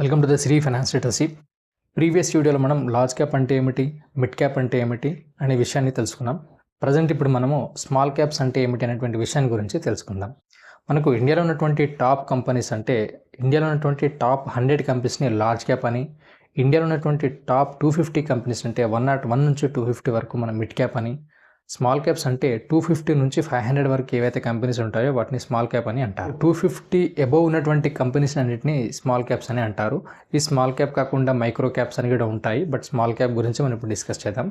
Welcome to the Shri finance literacy. Previous వీడియోలో మనం large cap అంటే ఏమిటి మిడ్ క్యాప్ అంటే ఏమిటి అనే విషయాన్ని తెలుసుకున్నాం. ప్రజెంట్ ఇప్పుడు మనము స్మాల్ క్యాప్స్ అంటే ఏమిటి అనేటువంటి విషయాన్ని గురించి తెలుసుకుందాం. మనకు ఇండియాలో ఉన్నటువంటి టాప్ కంపెనీస్ అంటే ఇండియాలో ఉన్నటువంటి టాప్ హండ్రెడ్ కంపెనీస్ని లార్జ్ క్యాప్ అని ఇండియాలో ఉన్నటువంటి టాప్ టూ ఫిఫ్టీ కంపెనీస్ అంటే వన్ నాట్ వన్ నుంచి టూ ఫిఫ్టీ వరకు మనం మిడ్ క్యాప్ అని స్మాల్ క్యాప్స్ అంటే టూ ఫిఫ్టీ నుంచి ఫైవ్ హండ్రెడ్ వరకు ఏవైతే కంపెనీస్ ఉంటాయో వాటిని స్మాల్ క్యాప్ అని అంటారు. టూ ఫిఫ్టీ అబోవ్ ఉన్నటువంటి కంపెనీస్ అన్నింటిని స్మాల్ క్యాప్స్ అని అంటారు. ఈ స్మాల్ క్యాప్ కాకుండా మైక్రో క్యాప్స్ అని కూడా ఉంటాయి బట్ స్మాల్ క్యాప్ గురించి మనం ఇప్పుడు డిస్కస్ చేద్దాం.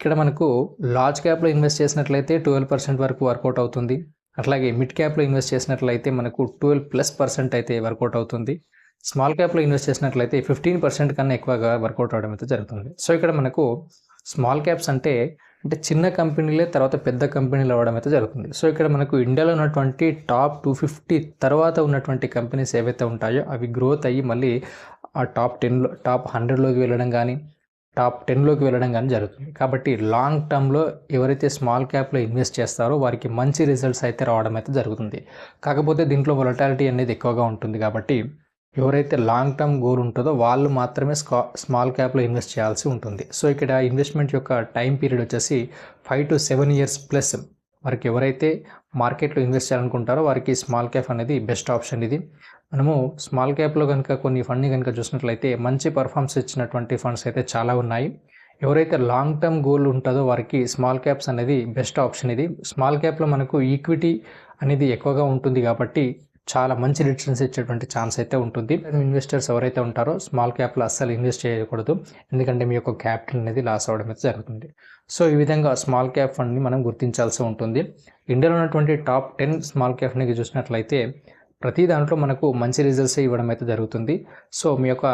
ఇక్కడ మనకు లార్జ్ క్యాప్లో ఇన్వెస్ట్ చేసినట్లయితే ట్వెల్వ్ పర్సెంట్ వరకు వర్కౌట్ అవుతుంది. అట్లాగే మిడ్ క్యాప్లో ఇన్వెస్ట్ చేసినట్లయితే మనకు ట్వెల్వ్ ప్లస్ పర్సెంట్ అయితే వర్కౌట్ అవుతుంది. స్మాల్ క్యాప్లో ఇన్వెస్ట్ చేసినట్లయితే ఫిఫ్టీన్ పర్సెంట్ కన్నా ఎక్కువగా వర్కౌట్ అవడం అయితే జరుగుతుంది. సో ఇక్కడ మనకు స్మాల్ క్యాప్స్ అంటే అంటే చిన్న కంపెనీలే తర్వాత పెద్ద కంపెనీలు అవ్వడం అయితే జరుగుతుంది. సో ఇక్కడ మనకు ఇండియాలో ఉన్నటువంటి టాప్ టూ ఫిఫ్టీ తర్వాత ఉన్నటువంటి కంపెనీస్ ఏవైతే ఉంటాయో అవి గ్రోత్ అయ్యి మళ్ళీ ఆ టాప్ టెన్లో టాప్ హండ్రెడ్లోకి వెళ్ళడం కానీ టాప్ టెన్లోకి వెళ్ళడం కానీ జరుగుతుంది. కాబట్టి లాంగ్ టర్మ్లో ఎవరైతే స్మాల్ క్యాప్లో ఇన్వెస్ట్ చేస్తారో వారికి మంచి రిజల్ట్స్ అయితే రావడం అయితే జరుగుతుంది. కాకపోతే దీంట్లో వొలటాలిటీ అనేది ఎక్కువగా ఉంటుంది కాబట్టి ఎవరైతే లాంగ్ టర్మ్ గోల్ ఉంటుందో వాళ్ళు మాత్రమే స్కా స్మాల్ క్యాప్లో ఇన్వెస్ట్ చేయాల్సి ఉంటుంది. సో ఇక్కడ ఇన్వెస్ట్మెంట్ యొక్క టైం పీరియడ్ వచ్చేసి five to seven years plus వారికి ఎవరైతే మార్కెట్లో ఇన్వెస్ట్ చేయాలనుకుంటారో వారికి స్మాల్ క్యాప్ అనేది బెస్ట్ ఆప్షన్ ఇది. మనము స్మాల్ క్యాప్లో కనుక కొన్ని ఫండ్ని కనుక చూసినట్లయితే మంచి పర్ఫార్మెన్స్ ఇచ్చినటువంటి ఫండ్స్ అయితే చాలా ఉన్నాయి. ఎవరైతే లాంగ్ టర్మ్ గోల్ ఉంటుందో వారికి స్మాల్ క్యాప్స్ అనేది బెస్ట్ ఆప్షన్ ఇది. స్మాల్ క్యాప్లో మనకు ఈక్విటీ అనేది ఎక్కువగా ఉంటుంది కాబట్టి చాలా మంచి రిటర్న్స్ ఇచ్చేటువంటి ఛాన్స్ అయితే ఉంటుంది. ఇన్వెస్టర్స్ ఎవరైతే ఉంటారో స్మాల్ క్యాప్లో అస్సలు ఇన్వెస్ట్ చేయకూడదు. ఎందుకంటే మీ యొక్క క్యాపిటల్ అనేది లాస్ అవ్వడం అయితే జరుగుతుంది. సో ఈ విధంగా స్మాల్ క్యాప్ ఫండ్ని మనం గుర్తించాల్సి ఉంటుంది. ఇండియాలో ఉన్నటువంటి టాప్ టెన్ స్మాల్ క్యాప్ని చూసినట్లయితే ప్రతి దాంట్లో మనకు మంచి రిజల్ట్స్ ఇవ్వడం అయితే జరుగుతుంది. సో మీ యొక్క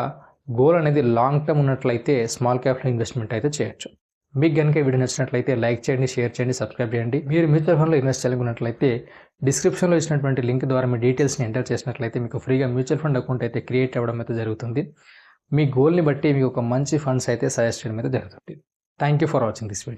గోల్ అనేది లాంగ్ టర్మ్ ఉన్నట్లయితే స్మాల్ క్యాప్లో ఇన్వెస్ట్మెంట్ అయితే చేయొచ్చు. మీకు కనుక ఈ వీడియో నచ్చినట్లయితే లైక్ చేయండి షేర్ చేయండి సబ్స్క్రైబ్ చేయండి. మీరు మ్యూచువల్ ఫండ్లో ఇన్వెస్ట్ చేయాలనుకున్నట్లయితే డిస్క్రిప్షన్లో ఇచ్చినటువంటి లింక్ ద్వారా మీ డీటెయిల్స్ని ఎంటర్ చేసినట్లయితే మీకు ఫ్రీగా మ్యూచువల్ ఫండ్ అకౌంట్ అయితే క్రియేట్ అవ్వడం అయితే జరుగుతుంది. మీ గోల్ని బట్టి మీకు ఒక మంచి ఫండ్స్ అయితే సజెస్ట్ చేయడం అయితే జరుగుతుంది. Thank you for watching this video